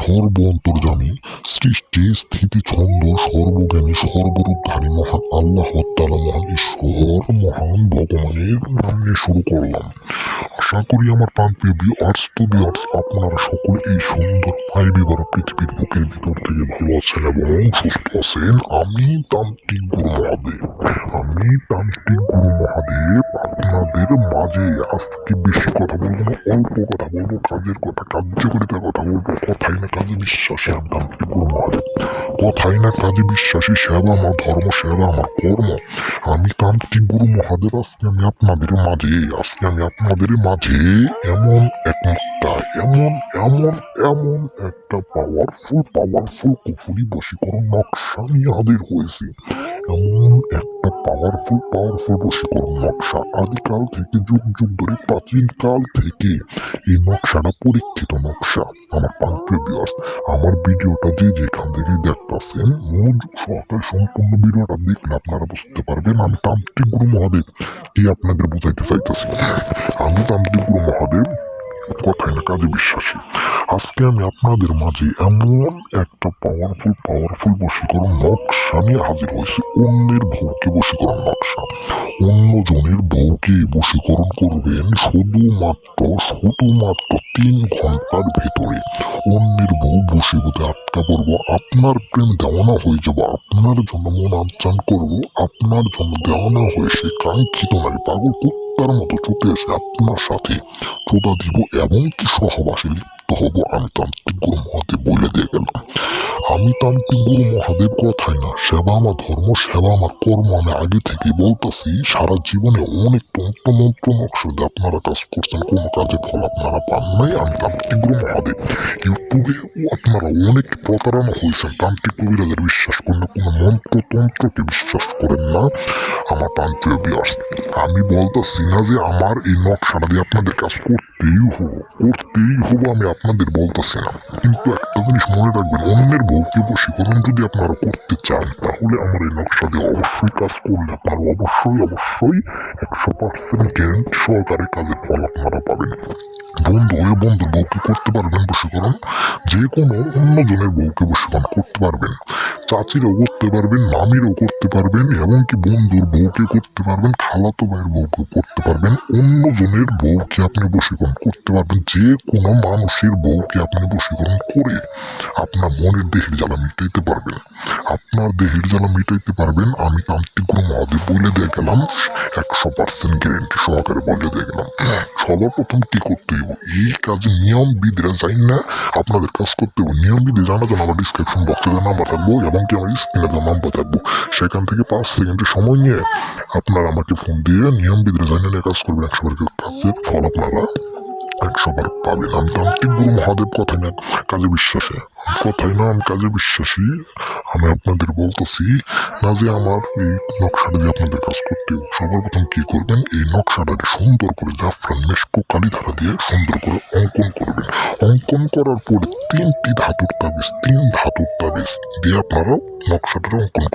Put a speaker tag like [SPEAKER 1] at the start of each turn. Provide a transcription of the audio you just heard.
[SPEAKER 1] সর্বন্তর্যামী, সৃষ্টি স্থিতি ছন্দ, সর্বজ্ঞানী সর্বরূপধারী মহান আল্লাহ তালা মহান ঈশ্বর, মহান ভগবানের নাম শুরু করলাম। আশা করি আমার প্রান্তীয় বিয়ার্স টু বিয়ার্স আপনারা সকলে এই সুন্দর পাইবিবার পৃথিবীর বুকের ভিতর থেকে ভালো আছেন এবং সুস্থ আছেন, আমি তান্ত্রিক গুরু মহাদেব। আমি তান্ত্রিক গুরু মহাদেব, আপনাদের মাঝে আজকে বেশি কথা বলব অল্প কথা বলব, কাজের কথা কার্যকরিতার কথা বলব, কথাই না কাজে বিশ্বাসী তান্ত্রিক গুরু মহাদেব কথাই না কাজে বিশ্বাসী, সেবা আমার ধর্ম, সেবা আমার কর্ম। আমি তান্ত্রিক গুরু মহাদেব, আজকে আমি আপনাদের মাঝে, আজকে আমি আপনাদের মাঝে এমন একটা এমন এমন এমন একটা পাওয়ারফুল পাওয়ারফুল কুফুরি বশীকরণ নকশা নিয়ে হাজির হয়েছি। এমন একটা পাওয়ারফুল পাওয়ারফুল বশীকরণ নকশা আদিকাল থেকে যুগ যুগ ধরে প্রাচীনকাল থেকে এই নকশাটা পরীক্ষিত নকশা। আমার আমার ভিডিওটা যে যেখান থেকে দেখতেছেন, মূল সম্পূর্ণ ভিডিওটা দেখলে আপনারা বুঝতে পারবেন আমি তান্ত্রিক গুরু মহাদেব। কি আপনাদের বুঝাইতে চাইতেছি? আমি তান্ত্রিক গুরু মহাদেব। কথায় না কাজে বিশ্বাসী। আজকে আমি আপনাদের মাঝে এমন একটা পাওয়ারফুল পাওয়ারফুল বশীকরণ নকশা নিয়ে হাজির হয়েছি। অন্যের বউকে বশীকরণ নকশা। অন্য জনের বউকে বশীকরণ করবেন শুধুমাত্র শুধুমাত্র তিন ঘণ্টার ভেতরে। অন্যের বউ বসীভূতে আটকা পড়ব, আপনার প্রেম দেওয়ানা হয়ে যাব, আপনার জন্য মন আনচান করব, আপনার জন্য দেওয়ানা হয়ে সে কাঙ্ক্ষিত নারী পাগল কুত্তার মতো ছুটে এসে আপনার সাথে চোদা দিব এবং কি সহবাসে লিপ্ত হব আমি তান্ত্রিক গুরু মহাদেব বলে দিয়ে গেলাম। আমি তান্ত্রিক গুরু মহাদেব কথাই না, সেবা আমার ধর্ম, সেবা আমার কর্ম, আমি আগে থেকে বলতেছি, সারা জীবনে অনেক তন্ত্র মন্ত্র নকশাদে আপনারা কাজ করছেন, কোনো কাজে ফল আপনারা পান নাই, আমি তান্ত্রিক গুরু মহাদেব। ইউটিউবে আপনারা অনেক প্রতারণা হয়েছেন তান্ত্রিক কবিরাজের বিশ্বাস করেন কোনো মন্ত্র তন্ত্রকে বিশ্বাস করেন না, আমার প্রান্তীয় বিয়াস আমি বলতেছি না যে আমার এই নকশাটা দিয়ে আপনাদের কাজ করতেই হব করতেই হব আমি আপনাদের বলতেছি না। কিন্তু একটা জিনিস মনে রাখবেন, অন্যের বউকে বশীকরণ যদি আপনারা করতে চান, তাহলে আমার এই নকশা দিয়ে অবশ্যই কাজ করলে আপনারা অবশ্যই অবশ্যই একশো পার্সেন্ট গ্যারেন্টি সহকারে কাজের ফল আপনারা পাবেন। বন্ধু বন্ধুর বউকে করতে পারবেন বশীকরণ। যে কোনো অন্যজনের বউকে বশীকরণ করতে পারবেন। চাচিরও করতে পারবেন, মামিরও করতে পারবেন, এমনকি বন্ধুর বউকে করতে পারবেন, খালাতো ভাইয়ের বউকে করতে পারবেন। অন্যজনের বউকে আপনি বশীকরণ করতে পারবেন, যে কোনো মানুষের বউকে আপনি বশীকরণ করে আপনার মনের দেহের জ্বালা মিটাইতে পারবেন। আপনার দেহের জ্বালা মিটাইতে পারবেন, আমি তান্ত্রিক গুরু মহাদেব বলে দিয়ে গেলাম, একশো পার্সেন্ট গ্যারেন্টি সহকারে বলে দিয়ে গেলাম। সবার প্রথম কি করতে হইব? এই কাজে নিয়ম বিধিরা যাই না আপনাদের কাজ করতে হবে। নিয়ম বিধি জানার জন্য আমার ডিসক্রিপশন বক্সে নাম নাম্বার থাকব, এবং কি আমার স্ক্রিনে দেওয়া নাম্বার থাকব। সেখান থেকে পাঁচ সেকেন্ডের সময় নিয়ে আপনারা আমাকে ফোন দিয়ে নিয়ম বিধিরা জানা নিয়ে কাজ করবেন, একশো বার কাজের ফল আপনারা একশো বার পাবেন আমি তান্ত্রিক গুরু মহাদেব কথাই না, কাজে বিশ্বাসী। কথাই না, আমি কাজে বিশ্বাসী। আমি আপনাদের বলতেছি না যে আমার এই নকশাটা দিয়ে আপনাদের কাজ করতে সবার প্রথম কি করবেন? এই নকশাটাকে সুন্দর করে জাফরান মেশকো কালি ধারা দিয়ে সুন্দর করে অঙ্কন করবেন। অঙ্কন করার পরে তিনটি ধাতুর তাবিজ, তিন ধাতুর তাবিজ দিয়ে আপনারা নকশাটা অঙ্কন